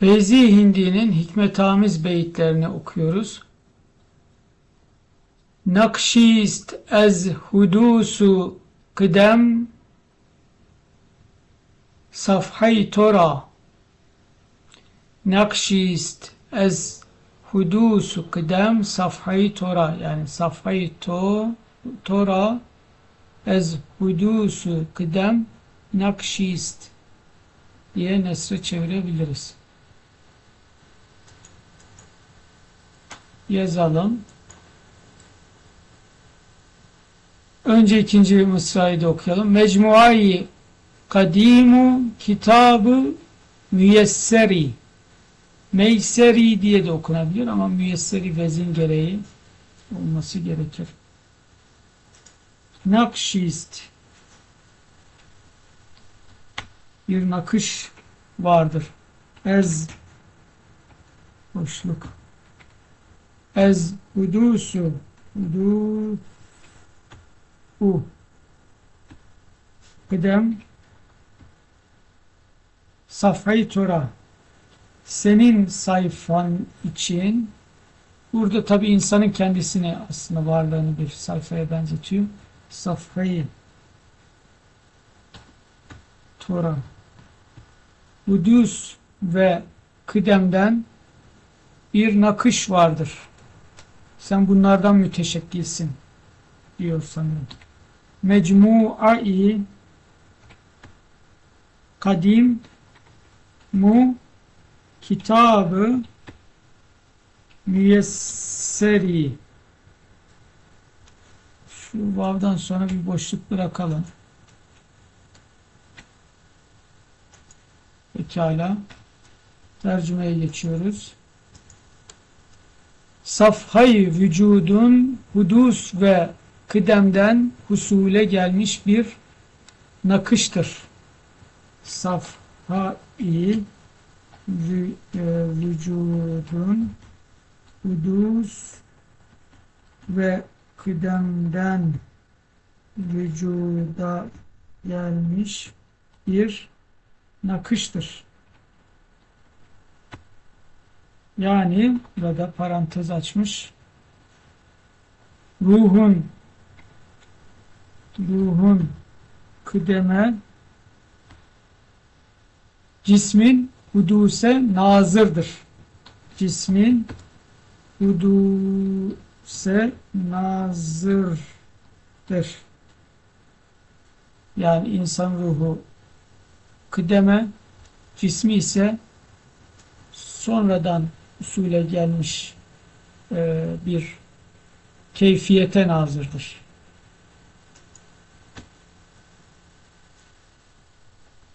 Feyzi Hindi'nin hikmetamiz beyitlerini okuyoruz. Nakşist ez hudusu kıdem safhay tora Nakşist ez hudusu kıdem safhay tora yani safhay to tora ez hudusu kıdem nakşist diye nesre çevirebiliriz. Yazalım. Önce ikinci mısrayı da okuyalım. Mecmuayı kadimu kitabı müyesseri meyseri diye de okunabilir ama müyesseri vezin gereği olması gerekir. Nakşist bir nakış vardır. Ez boşluk ez hudusu hudu u kıdem. Safhay tura senin sayfan için. Burada tabi insanın kendisini aslında varlığını bir sayfaya benzetiyor. Safhayı tura hudus ve kıdemden bir nakış vardır. Sen bunlardan müteşekkilsin diyor sanırım. Mecmu'ai kadim mu kitabı müyesseri şu vavdan sonra bir boşluk bırakalım. Pekala. Tercümeye geçiyoruz. Safhay vücudun hudus ve kıdemden husule gelmiş bir nakıştır. Safhay e, vücudun hudus ve kıdemden vücuda gelmiş bir nakıştır. Yani burada parantez açmış. Ruhun ruhun kıdeme cismin huduse nazırdır. Cismin huduse nazırdır. Yani insan ruhu kıdeme, cismi ise sonradan usule gelmiş e, bir keyfiyete nazırdır.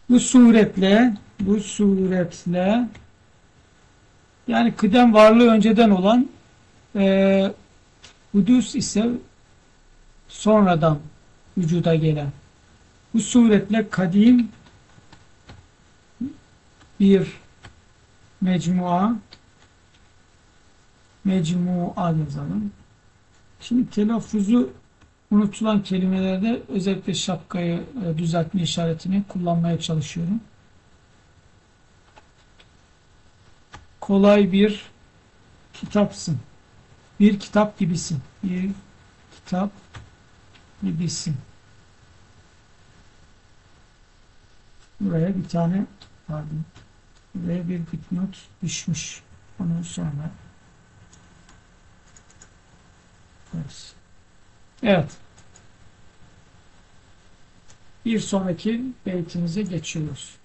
Bu suretle bu suretle yani kıdem varlığı önceden olan e, hudus ise sonradan vücuda gelen. Bu suretle kadim bir mecmua mecmua yazalım. Şimdi telaffuzu unutulan kelimelerde özellikle şapkayı e, düzeltme işaretini kullanmaya çalışıyorum. Kolay bir kitapsın. Bir kitap gibisin. Bir kitap gibisin. Buraya bir tane pardon. Buraya bir dipnot düşmüş. Onu sonra Evet. Bir sonraki beytimize geçiyoruz.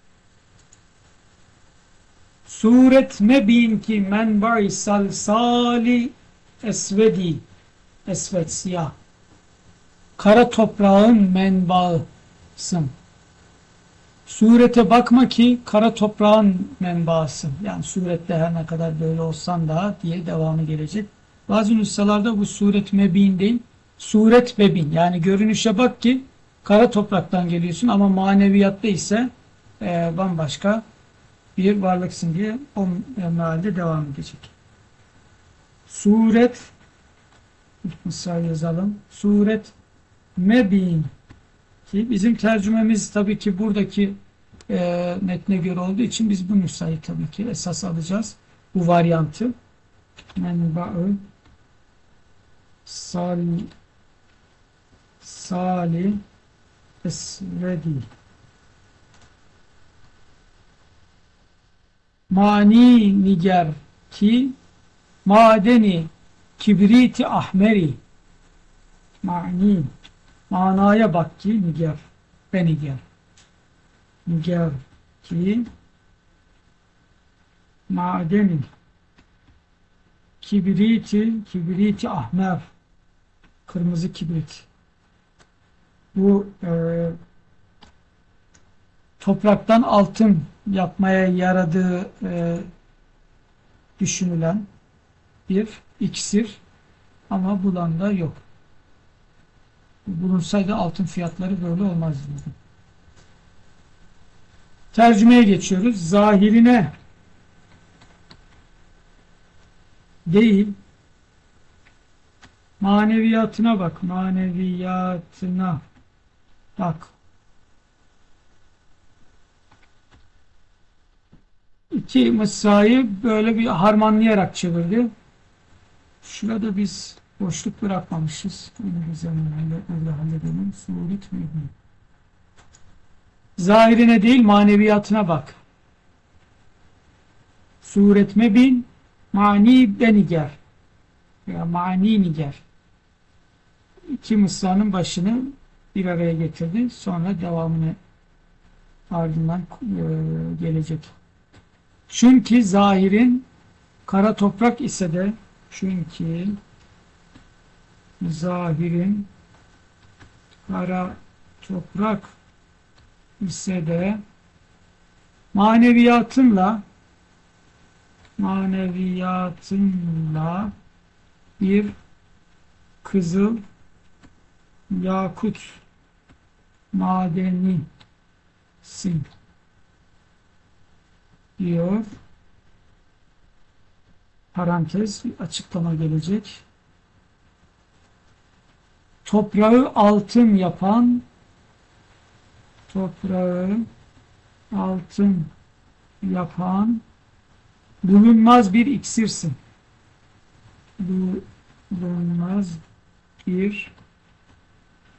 Suret mebin ki menba'i salsali esvedi esvet siyah. Kara toprağın menbaısın. Surete bakma ki kara toprağın menbaasın. Yani surette her ne kadar böyle olsan da diye devamı gelecek. Bazı nüshalarda bu suret mebin değil, suret bebin. Yani görünüşe bak ki kara topraktan geliyorsun ama maneviyatta ise e, bambaşka bir varlıksın diye o mealde devam edecek. Suret misal yazalım. Suret mebin ki bizim tercümemiz tabii ki buradaki e, metne göre olduğu için biz bu nüshayı tabii ki esas alacağız. Bu varyantı. Menba'ı sal sali esvedi. Mani niger ki madeni kibriti ahmeri. Mani manaya bak ki niger ve niger. Niger ki madeni kibriti kibriti ahmer kırmızı kibrit bu e, topraktan altın yapmaya yaradığı e, düşünülen bir iksir ama bulanda yok. Bulunsaydı altın fiyatları böyle olmazdı. Tercümeye geçiyoruz. Zahirine değil maneviyatına bak. Maneviyatına bak. iki mısrayı böyle bir harmanlayarak çevirdi. Şurada biz boşluk bırakmamışız. Zaman öyle halledelim. Suret miydi? Zahirine değil maneviyatına bak. Suretme bin mani beniger veya mani niger. İki mısranın başını bir araya getirdi. Sonra devamını ardından e, gelecek. Çünkü zahirin kara toprak ise de çünkü zahirin kara toprak ise de maneviyatınla maneviyatınla bir kızıl yakut madenisin diyor. Parantez açıklama gelecek. Toprağı altın yapan toprağı altın yapan bulunmaz bir iksirsin. Bulunmaz bir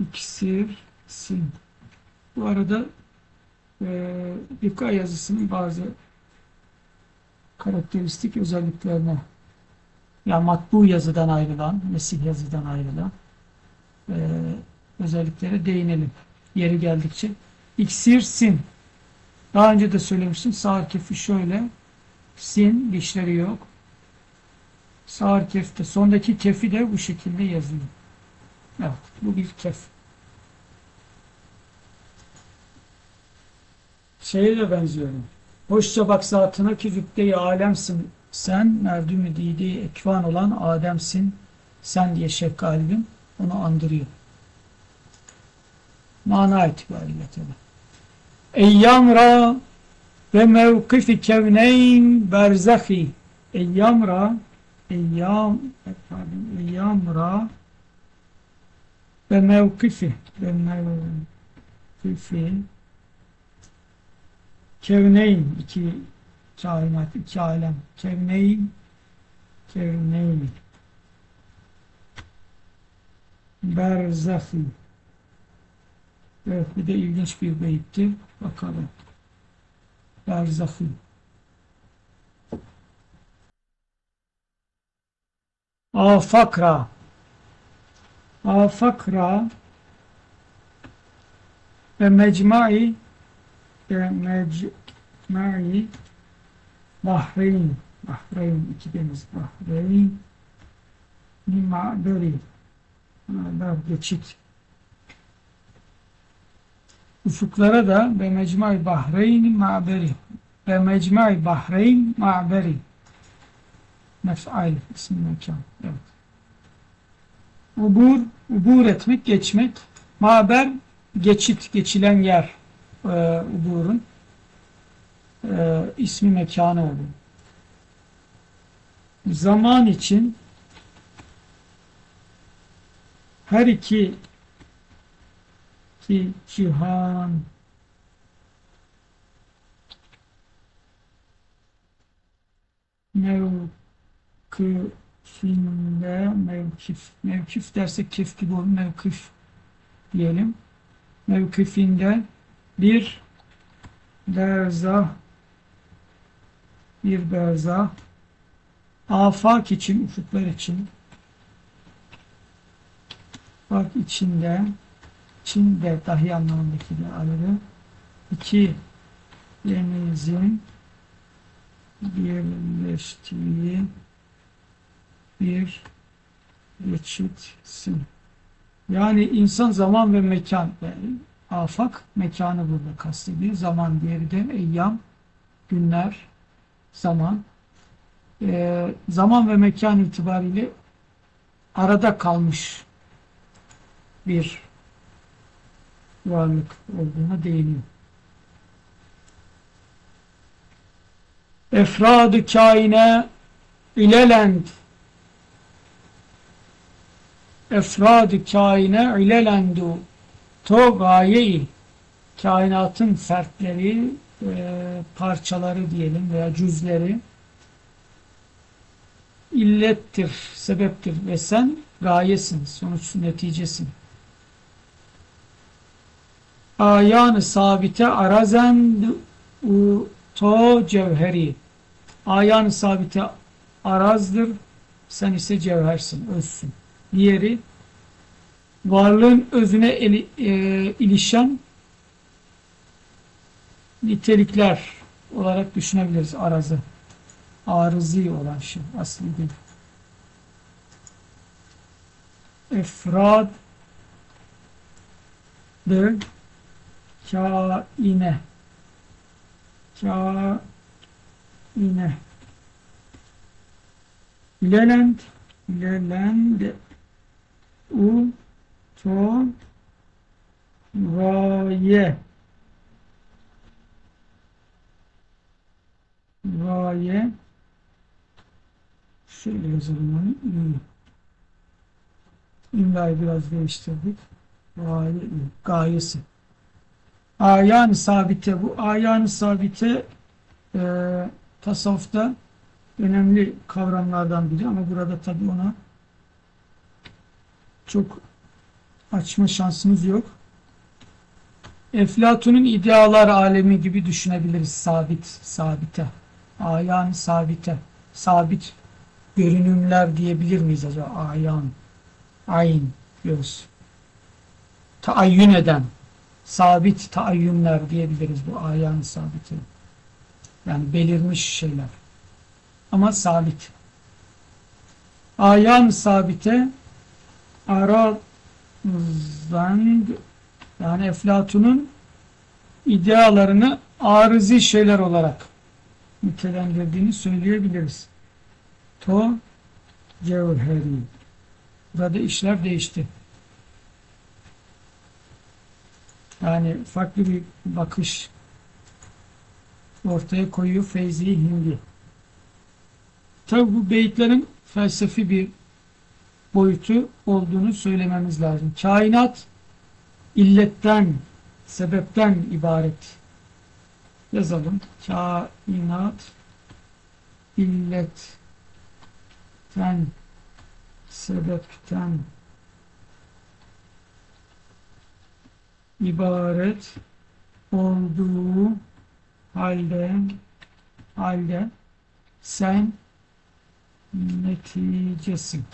iksirsin. Bu arada e, Dikka yazısının bazı karakteristik özelliklerine ya matbu yazıdan ayrılan, mesih yazıdan ayrılan e, özelliklere değinelim. Yeri geldikçe. İksir sin. Daha önce de söylemiştim. Sağır kefi şöyle. Sin dişleri yok. Sağır kefte. Sondaki kefi de bu şekilde yazıyor. Evet. Bu bir kef. Şeye de benziyorum. Hoşça bak zatına ki zübde alemsin sen, merdümü didi ekvan olan Adem'sin sen diye Şeyh Galib'in onu andırıyor. Mana itibariyle tabi. Eyyam ra ve mevkifi kevneyn berzahi Eyyam ra Eyyam pardon, Eyyam ve mevkifi Kevneyn. İki kainat, iki alem. Kevneyn Kevneyn. Berzahi Evet bir de ilginç bir beyitti. Bakalım. Berzahi Afakra Afakra ve mecmai mecmai Bahreyn. Bahreyn iki deniz Bahreyn Ma'beri Ma'ber geçit. Ufuklara da ve mecmai Bahreyn Ma'beri ve mecmai Bahreyn Ma'beri Mef'al ismi mekan evet ubur, ubur etmek, geçmek. Maber, geçit, geçilen yer e, uburun e, ismi mekanı olur. Zaman için her iki ki cihan mevkı mevkifinde mevkif mevkif dersek kif gibi mevkif diyelim. Mevkifinde bir berzah bir berzah afak için ufuklar için bak içinde içinde dahi anlamındaki bir ayrı iki denizin birleştiği bir geçitsin. Yani insan zaman ve mekan yani afak mekanı burada kastediyor. Zaman diğeri de eyyam, günler, zaman. Ee, zaman ve mekan itibariyle arada kalmış bir varlık olduğuna değiniyor. Efradı kaine ilelend Efradı kaine ilelendu to gaye kainatın fertleri e, parçaları diyelim veya cüzleri illettir, sebeptir ve sen gayesin, sonuç neticesin. Ayanı sabite arazen u to cevheri. Ayanı sabite arazdır, sen ise cevhersin, özsün. Diğeri varlığın özüne eli, e, ilişen nitelikler olarak düşünebiliriz arazı. Arızi olan şey asli değil. Efraddır kaine kaine Lelend Lelend U To Gaye Gaye Şöyle yazalım onu. İyi. İmlayı biraz değiştirdik. İyi. Gayesi. Ayan sabite. Bu ayan sabite e, tasavvufta önemli kavramlardan biri ama burada tabii ona çok açma şansımız yok. Eflatun'un idealar alemi gibi düşünebiliriz. Sabit, sabite. Ayan sabite. Sabit görünümler diyebilir miyiz acaba? Ayan, ayn diyoruz. Taayyün eden, sabit taayyünler diyebiliriz bu ayan sabiti. Yani belirmiş şeyler. Ama sabit. Ayan sabite ara zang yani Eflatun'un idealarını arızi şeyler olarak nitelendirdiğini söyleyebiliriz. To cevheri. Burada işler değişti. Yani farklı bir bakış ortaya koyuyor Feyzi Hindi. Tabi bu beyitlerin felsefi bir boyutu olduğunu söylememiz lazım. Kainat illetten, sebepten ibaret. Yazalım. Kainat illetten, sebepten ibaret olduğu halde halde sen neticesin.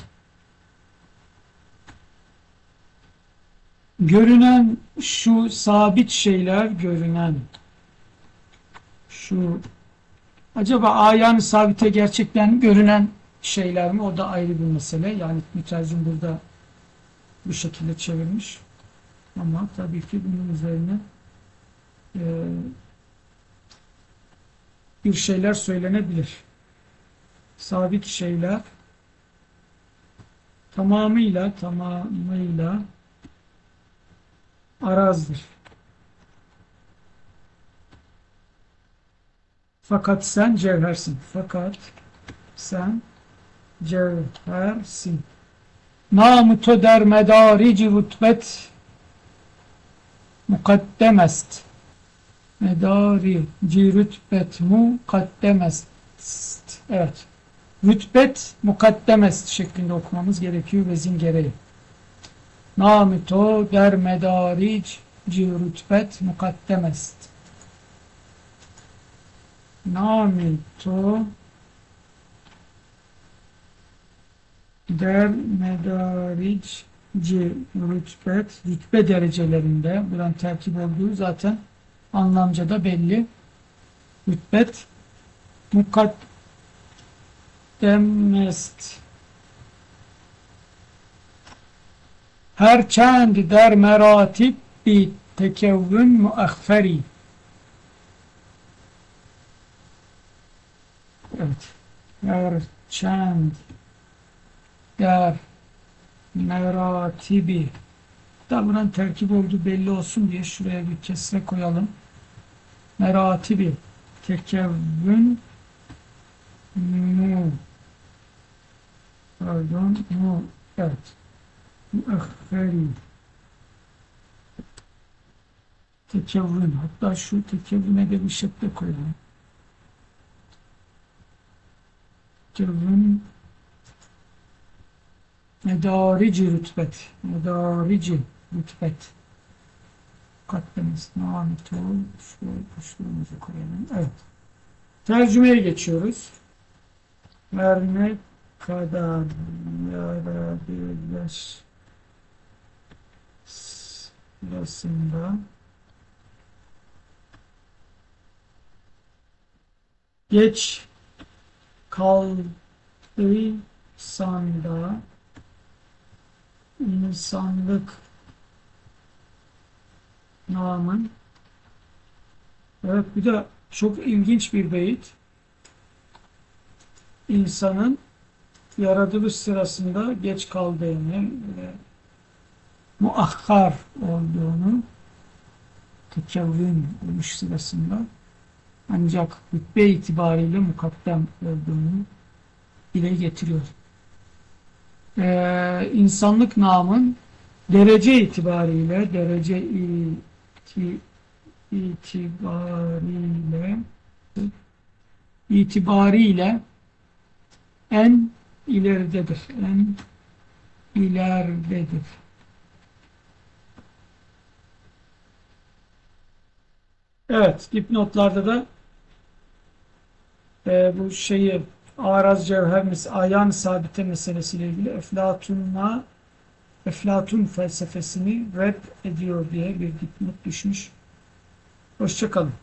Görünen şu sabit şeyler görünen şu acaba ayan sabite gerçekten görünen şeyler mi? O da ayrı bir mesele. Yani mütercim burada bu şekilde çevirmiş. Ama tabii ki bunun üzerine e, bir şeyler söylenebilir. Sabit şeyler tamamıyla tamamıyla arazdır. Fakat sen cevhersin. Fakat sen cevhersin. Namı to der medarici rutbet mukaddemest. Medari rütbet mukaddemest. Evet. Rütbet mukaddemes şeklinde okumamız gerekiyor vezin gereği. Namito der medaric ci rütbet mukaddemest. Namito der medaric ci rütbet rütbe derecelerinde buranın terkip olduğu zaten anlamca da belli. Rütbet mukaddemest. Herçend der meratib bi tekevvün muahferi. Evet. Herçend der meratibi. Da buranın terkip olduğu belli olsun diye şuraya bir kesre koyalım. Meratibi. Tekevvün mu. Pardon. Mu. Evet. Muahferi. Tekevvün. Hatta şu tekevvüne de bir şekle koyalım. Tekevvün Medarici rütbet. Medarici rütbet. Katlemiz namit ol. Şöyle kuşlarımızı koyalım. Evet. Tercümeye geçiyoruz. Her ne kadar yaradırlar sırasında geç kaldıysan da insanlık namın. Evet bir de çok ilginç bir beyit. İnsanın yaratılış sırasında geç kaldığını ve muakkar olduğunu tekevvün olmuş sırasında ancak hutbe itibariyle mukaddem olduğunu dile getiriyor. Ee, insanlık namın derece itibariyle derece iti, itibariyle itibariyle en ileridedir. En ileridedir. Evet, dipnotlarda da e, bu şeyi araz cevher ayan sabite meselesiyle ilgili Eflatun'la Eflatun felsefesini red ediyor diye bir dipnot düşmüş. Hoşçakalın.